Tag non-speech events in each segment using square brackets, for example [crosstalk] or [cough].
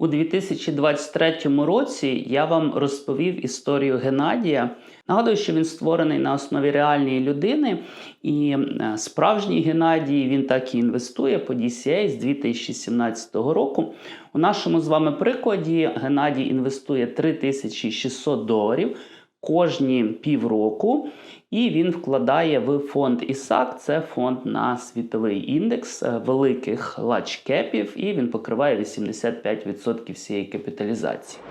У 2023 році я вам розповів історію Геннадія. Нагадую, що він створений на основі реальної людини, і е, справжній Геннадій він так і інвестує по DCA з 2017 року. У нашому з вами прикладі Геннадій інвестує 3600 доларів кожні півроку, і він вкладає в фонд ІСАК. Це фонд на світовий індекс е, великих лачкепів, і він покриває 85% всієї капіталізації.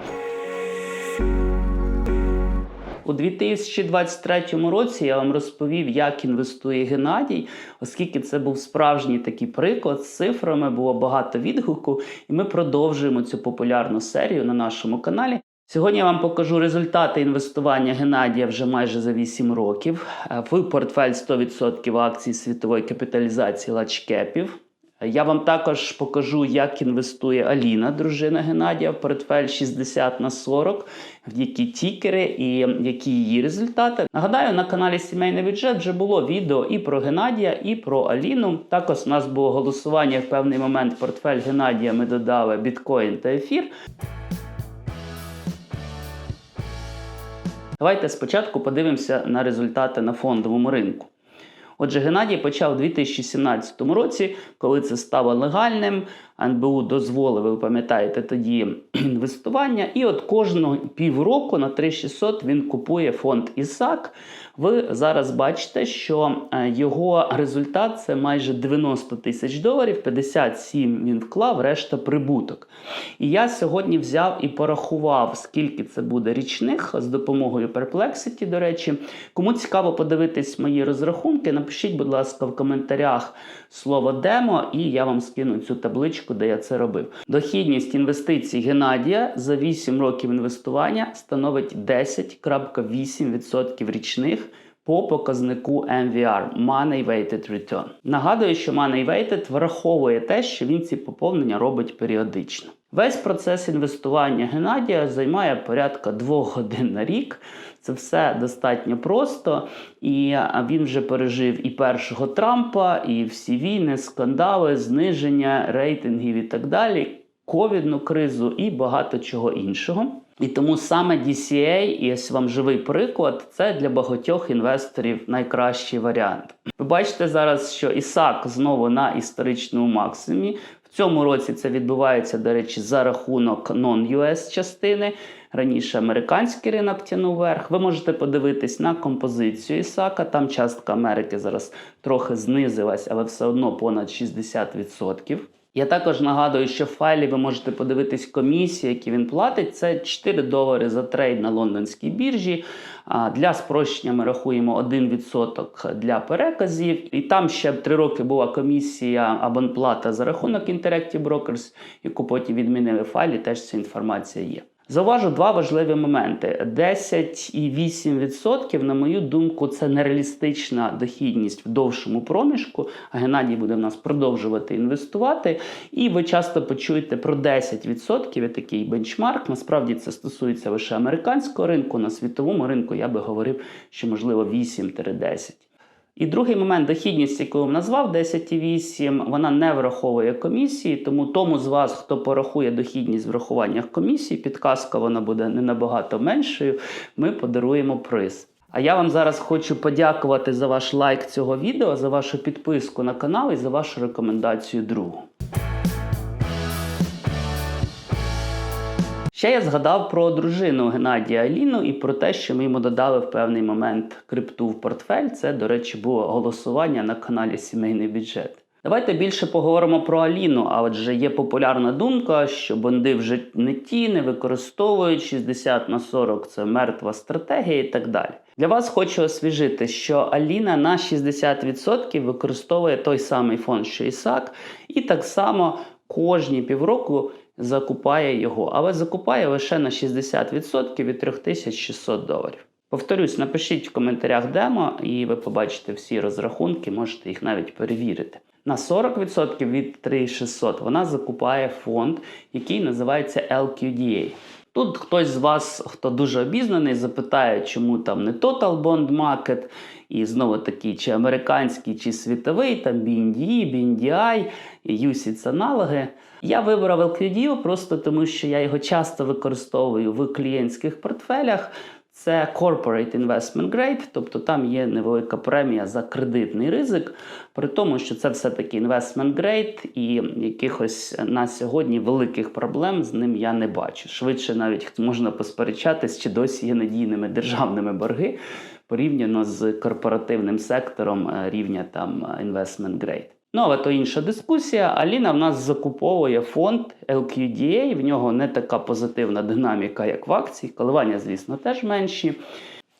У 2023 році я вам розповів, як інвестує Геннадій, оскільки це був справжній такий приклад з цифрами, було багато відгуку, і ми продовжуємо цю популярну серію на нашому каналі. Сьогодні я вам покажу результати інвестування Геннадія вже майже за 8 років е, в портфель 100% акцій світової капіталізації лачкепів. Я вам також покажу, як інвестує Аліна, дружина Геннадія, в портфель 60 на 40, в які тікери і які її результати. Нагадаю, на каналі Сімейний бюджет вже було відео і про Геннадія, і про Аліну. Також у нас було голосування в певний момент портфель Геннадія. Ми додали біткоін та ефір. Давайте спочатку подивимося на результати на фондовому ринку. Отже, Геннадій почав у 2017 році, коли це стало легальним. НБУ дозволив, ви пам'ятаєте, тоді [clears throat] інвестування. І от кожного півроку на 3600 він купує фонд ІСАК. Ви зараз бачите, що е, його результат це майже 90 тисяч доларів, 57 він вклав, решта прибуток. І я сьогодні взяв і порахував, скільки це буде річних з допомогою Perplexity, до речі. Кому цікаво подивитись мої розрахунки, напишіть, будь ласка, в коментарях слово демо, і я вам скину цю табличку, де я це робив. Дохідність інвестицій Геннадія за 8 років інвестування становить 10,8% річних. По показнику MVR Money Weighted Return. Нагадую, що Money Weighted враховує те, що він ці поповнення робить періодично. Весь процес інвестування Геннадія займає порядка двох годин на рік. Це все достатньо просто, і він вже пережив і першого Трампа, і всі війни, скандали, зниження рейтингів і так далі, ковідну кризу і багато чого іншого. І тому саме DCA, і ось вам живий приклад, це для багатьох інвесторів найкращий варіант. Ви бачите зараз, що ІСАК знову на історичному максимумі. Цьому році це відбувається, до речі, за рахунок non-US частини. Раніше американський ринок тянув вверх. Ви можете подивитись на композицію Ісака. Там частка Америки зараз трохи знизилась, але все одно понад 60%. Я також нагадую, що в файлі ви можете подивитись комісії, які він платить. Це 4 долари за трейд на лондонській біржі. Для спрощення ми рахуємо 1% для переказів. І там ще 3 роки була комісія абонплата за рахунок Interactive Brokers, яку потім відмінили в файлі. Теж ця інформація є. Зауважу два важливі моменти: 10,8%, на мою думку, це нереалістична дохідність в довшому проміжку. Геннадій буде в нас продовжувати інвестувати. І ви часто почуєте про 10% є такий бенчмарк. Насправді це стосується лише американського ринку. На світовому ринку я би говорив, що можливо 8-10%. І другий момент дохідність, яку я вам назвав 10,8, вона не враховує комісії, тому тому з вас, хто порахує дохідність в врахуваннях комісії, підказка вона буде не набагато меншою. Ми подаруємо приз. А я вам зараз хочу подякувати за ваш лайк цього відео, за вашу підписку на канал і за вашу рекомендацію другу. Ще я згадав про дружину Геннадія Аліну і про те, що ми йому додали в певний момент крипту в портфель. Це, до речі, було голосування на каналі Сімейний бюджет. Давайте більше поговоримо про Аліну. А отже, є популярна думка, що бонди вже не ті, не використовують 60 на 40 це мертва стратегія і так далі. Для вас хочу освіжити, що Аліна на 60% використовує той самий фонд, що ІСАК, і так само кожні півроку закупає його, але закупає лише на 60% від 3600 доларів. Повторюсь, напишіть в коментарях демо, і ви побачите всі розрахунки, можете їх навіть перевірити. На 40% від 3600 вона закупає фонд, який називається LQDA. Тут хтось з вас, хто дуже обізнаний, запитає, чому там не Total Bond Market, і знову таки, чи американський, чи світовий, там BNDE, BNDI, UCITS аналоги. Я вибрав LQDO просто тому, що я його часто використовую в клієнтських портфелях. Це Corporate Investment Grade, тобто там є невелика премія за кредитний ризик, при тому, що це все-таки Investment Grade і якихось на сьогодні великих проблем з ним я не бачу. Швидше навіть можна посперечатись, чи досі є надійними державними борги порівняно з корпоративним сектором е, рівня там е, Investment Grade. Ну, але то інша дискусія. Аліна в нас закуповує фонд LQDA, в нього не така позитивна динаміка, як в акції. Коливання, звісно, теж менші.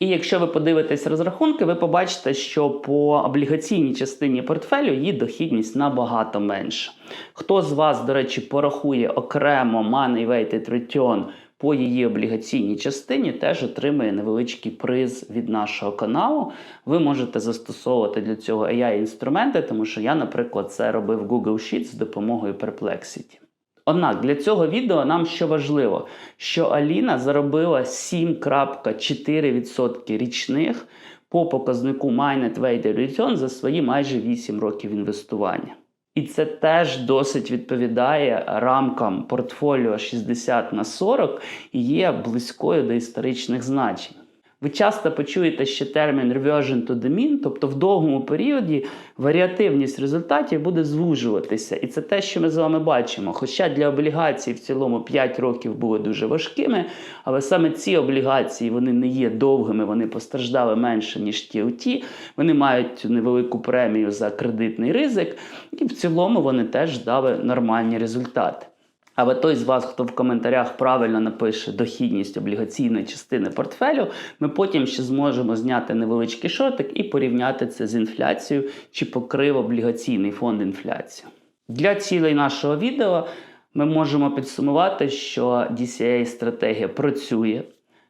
І якщо ви подивитесь розрахунки, ви побачите, що по облігаційній частині портфелю її дохідність набагато менша. Хто з вас, до речі, порахує окремо Money Weighted Return по її облігаційній частині, теж отримує невеличкий приз від нашого каналу. Ви можете застосовувати для цього AI-інструменти, тому що я, наприклад, це робив Google Sheets з допомогою Perplexity. Однак для цього відео нам що важливо, що Аліна заробила 7,4% річних по показнику Mined Weighted Return за свої майже 8 років інвестування. І це теж досить відповідає рамкам портфоліо 60 на 40 і є близькою до історичних значень. Ви часто почуєте ще термін reversion to the mean, тобто в довгому періоді варіативність результатів буде звужуватися. І це те, що ми з вами бачимо. Хоча для облігацій в цілому 5 років були дуже важкими, але саме ці облігації вони не є довгими, вони постраждали менше, ніж ті оті. Вони мають невелику премію за кредитний ризик, і в цілому вони теж дали нормальні результати. Але той з вас, хто в коментарях правильно напише дохідність облігаційної частини портфелю, ми потім ще зможемо зняти невеличкий шортик і порівняти це з інфляцією, чи покрив облігаційний фонд інфляцію. Для цілей нашого відео ми можемо підсумувати, що DCA стратегія працює.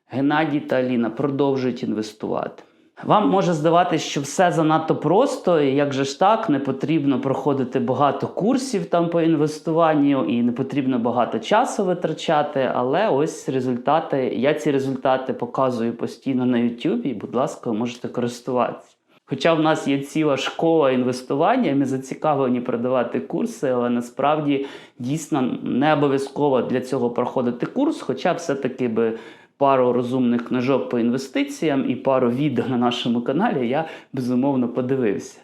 Геннадій та Аліна продовжують інвестувати. Вам може здаватися, що все занадто просто, і як же ж так, не потрібно проходити багато курсів там по інвестуванню, і не потрібно багато часу витрачати. Але ось результати. Я ці результати показую постійно на YouTube, і, будь ласка, можете користуватися. Хоча в нас є ціла школа інвестування, ми зацікавлені продавати курси, але насправді дійсно не обов'язково для цього проходити курс, хоча все-таки би пару розумних книжок по інвестиціям і пару відео на нашому каналі я безумовно подивився.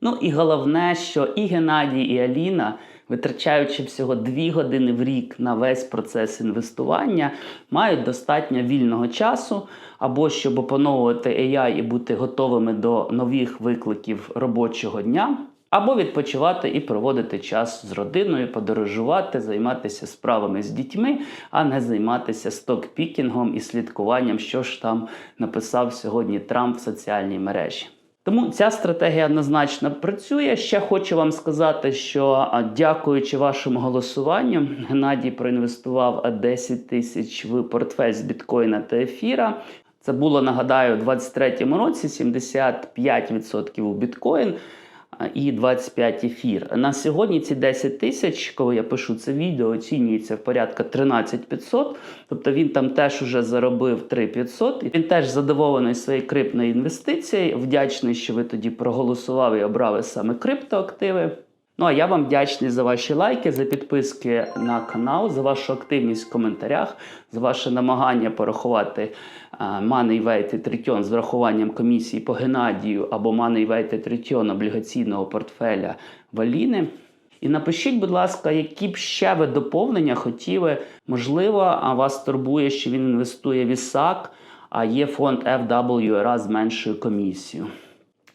Ну і головне, що і Геннадій, і Аліна, витрачаючи всього 2 години в рік на весь процес інвестування, мають достатньо вільного часу, або щоб опановувати AI і бути готовими до нових викликів робочого дня. Або відпочивати і проводити час з родиною, подорожувати, займатися справами з дітьми, а не займатися стокпікінгом і слідкуванням, що ж там написав сьогодні Трамп в соціальній мережі. Тому ця стратегія однозначно працює. Ще хочу вам сказати, що дякуючи вашому голосуванню, Геннадій проінвестував 10 тисяч в портфель з біткоїна та ефіра. Це було, нагадаю, у 2023 році 75% у біткоін і 25 ефір. На сьогодні ці 10 тисяч, коли я пишу це відео, оцінюється в порядка 13 500. Тобто він там теж уже заробив 3 500. Він теж задоволений своєю криптною інвестицією. Вдячний, що ви тоді проголосували і обрали саме криптоактиви. Ну а я вам вдячний за ваші лайки, за підписки на канал, за вашу активність в коментарях, за ваше намагання порахувати Weighted Return з врахуванням комісії по Геннадію або Weighted Return облігаційного портфеля Валіни. І напишіть, будь ласка, які б ще ви доповнення хотіли. Можливо, а вас турбує, що він інвестує в ІСАК, а є фонд FWRA з меншою комісією.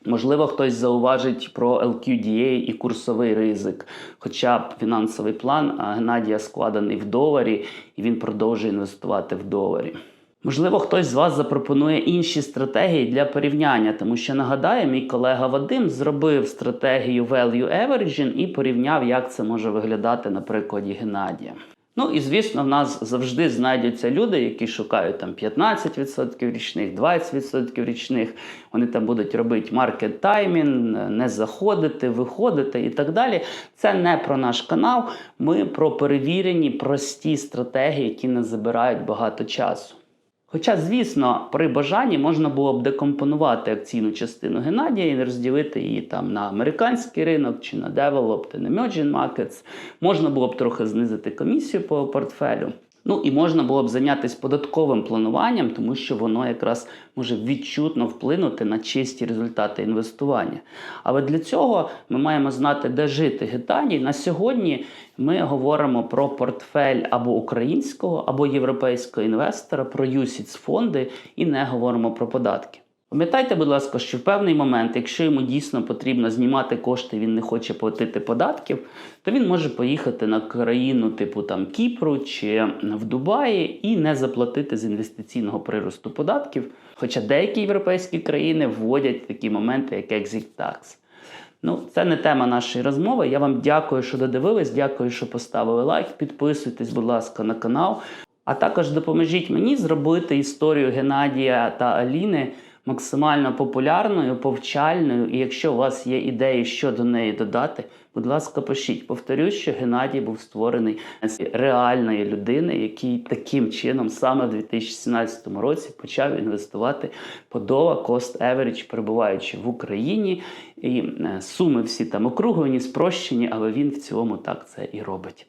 Можливо, хтось зауважить про LQDA і курсовий ризик. Хоча б фінансовий план Геннадія складений в доларі, і він продовжує інвестувати в доларі. Можливо, хтось з вас запропонує інші стратегії для порівняння, тому що нагадаю, мій колега Вадим зробив стратегію Value Averaging і порівняв, як це може виглядати на прикладі Геннадія. Ну і звісно, в нас завжди знайдуться люди, які шукають там 15% річних, 20% річних. Вони там будуть робити маркет таймінг, не заходити, виходити і так далі. Це не про наш канал. Ми про перевірені прості стратегії, які не забирають багато часу. Хоча, звісно, при бажанні можна було б декомпонувати акційну частину Геннадія і розділити її там на американський ринок чи на developed and emerging markets. Можна було б трохи знизити комісію по портфелю. Ну і можна було б зайнятися податковим плануванням, тому що воно якраз може відчутно вплинути на чисті результати інвестування. Але для цього ми маємо знати, де жити Гетаній. На сьогодні ми говоримо про портфель або українського, або європейського інвестора, про UCITS фонди і не говоримо про податки. Пам'ятайте, будь ласка, що в певний момент, якщо йому дійсно потрібно знімати кошти, він не хоче платити податків, то він може поїхати на країну типу там Кіпру чи в Дубаї і не заплатити з інвестиційного приросту податків. Хоча деякі європейські країни вводять такі моменти, як exit tax. Ну, це не тема нашої розмови. Я вам дякую, що додивились. Дякую, що поставили лайк. Підписуйтесь, будь ласка, на канал. А також допоможіть мені зробити історію Геннадія та Аліни максимально популярною, повчальною. І якщо у вас є ідеї, що до неї додати, будь ласка, пишіть. Повторюсь, що Геннадій був створений з реальної людини, який таким чином саме в 2017 році почав інвестувати по долар cost average, перебуваючи в Україні. І е, суми всі там округлені, спрощені, але він в цілому так це і робить.